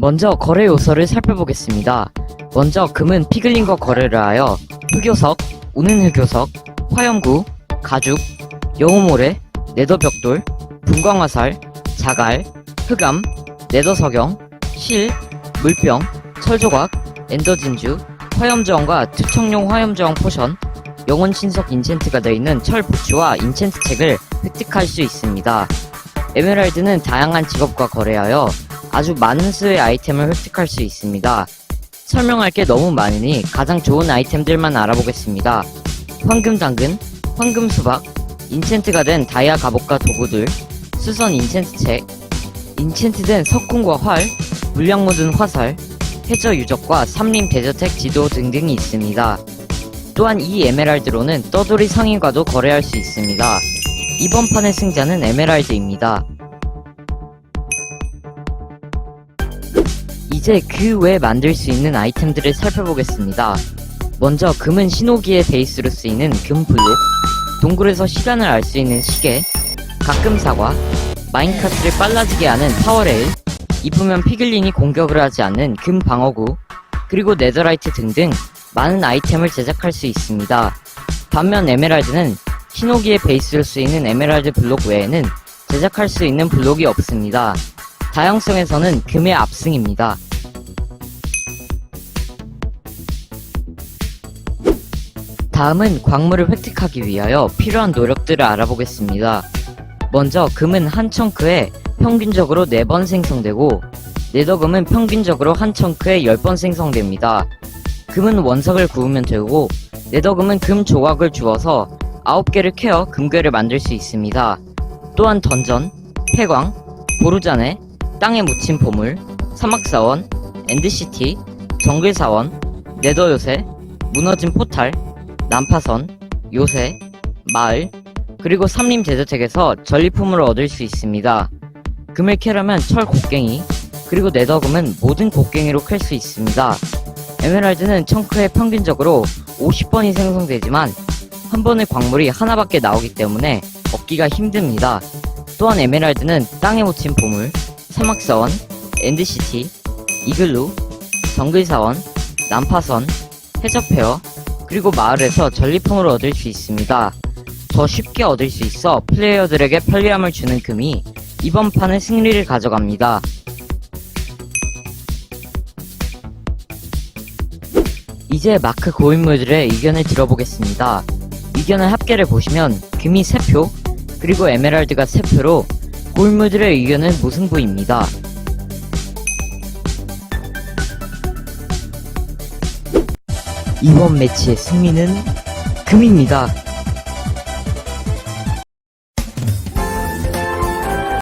먼저 거래 요소를 살펴보겠습니다. 먼저 금은 피글린과 거래를 하여 흑요석, 우는 흑요석, 화염구, 가죽, 영호모래, 네더벽돌, 분광화살, 자갈, 흑암, 네더석영, 실, 물병, 철조각, 엔더진주, 화염저항과 특성용 화염저항 포션, 영혼 신석 인챈트가 되어 있는 철 부츠와 인챈트 책을 획득할 수 있습니다. 에메랄드는 다양한 직업과 거래하여 아주 많은 수의 아이템을 획득할 수 있습니다. 설명할 게 너무 많으니 가장 좋은 아이템들만 알아보겠습니다. 황금 당근, 황금 수박, 인챈트가 된 다이아 갑옷과 도구들, 수선 인챈트 책, 인챈트된 석궁과 활, 물량 묻은 화살, 해저 유적과 삼림 대저택 지도 등등이 있습니다. 또한 이 에메랄드로는 떠돌이 상인과도 거래할 수 있습니다. 이번 판의 승자는 에메랄드입니다. 이제 그 외에 만들 수 있는 아이템들을 살펴보겠습니다. 먼저 금은 신호기의 베이스로 쓰이는 금 블록, 동굴에서 시간을 알 수 있는 시계, 가끔 사과, 마인카트를 빨라지게 하는 파워레일, 입으면 피글린이 공격을 하지 않는 금 방어구, 그리고 네더라이트 등등 많은 아이템을 제작할 수 있습니다. 반면 에메랄드는 신호기의 베이스로 쓰이는 에메랄드 블록 외에는 제작할 수 있는 블록이 없습니다. 다양성에서는 금의 압승입니다. 다음은 광물을 획득하기 위하여 필요한 노력들을 알아보겠습니다. 먼저 금은 한 청크에 평균적으로 4번 생성되고 네더금은 평균적으로 한 청크에 10번 생성됩니다. 금은 원석을 구우면 되고 네더금은 금 조각을 주어서 9개를 캐어 금괴를 만들 수 있습니다. 또한 던전, 폐광, 보루자네, 땅에 묻힌 보물, 사막사원, 엔드시티, 정글사원, 네더요새, 무너진 포탈, 난파선, 요새, 마을, 그리고 삼림 제저택에서 전리품을 얻을 수 있습니다. 금을 캐려면 철 곡괭이, 그리고 네더금은 모든 곡괭이로 캘 수 있습니다. 에메랄드는 청크에 평균적으로 50번이 생성되지만 한 번의 광물이 하나밖에 나오기 때문에 얻기가 힘듭니다. 또한 에메랄드는 땅에 묻힌 보물, 사막사원, 엔드시티, 이글루, 정글사원, 난파선, 해적페어, 그리고 마을에서 전리품을 얻을 수 있습니다. 더 쉽게 얻을 수 있어 플레이어들에게 편리함을 주는 금이 이번 판의 승리를 가져갑니다. 이제 마크 고인물들의 의견을 들어보겠습니다. 의견의 합계를 보시면 금이 3표, 그리고 에메랄드가 3표로 고인물들의 의견은 무승부입니다. 이번 매치의 승리는 금입니다.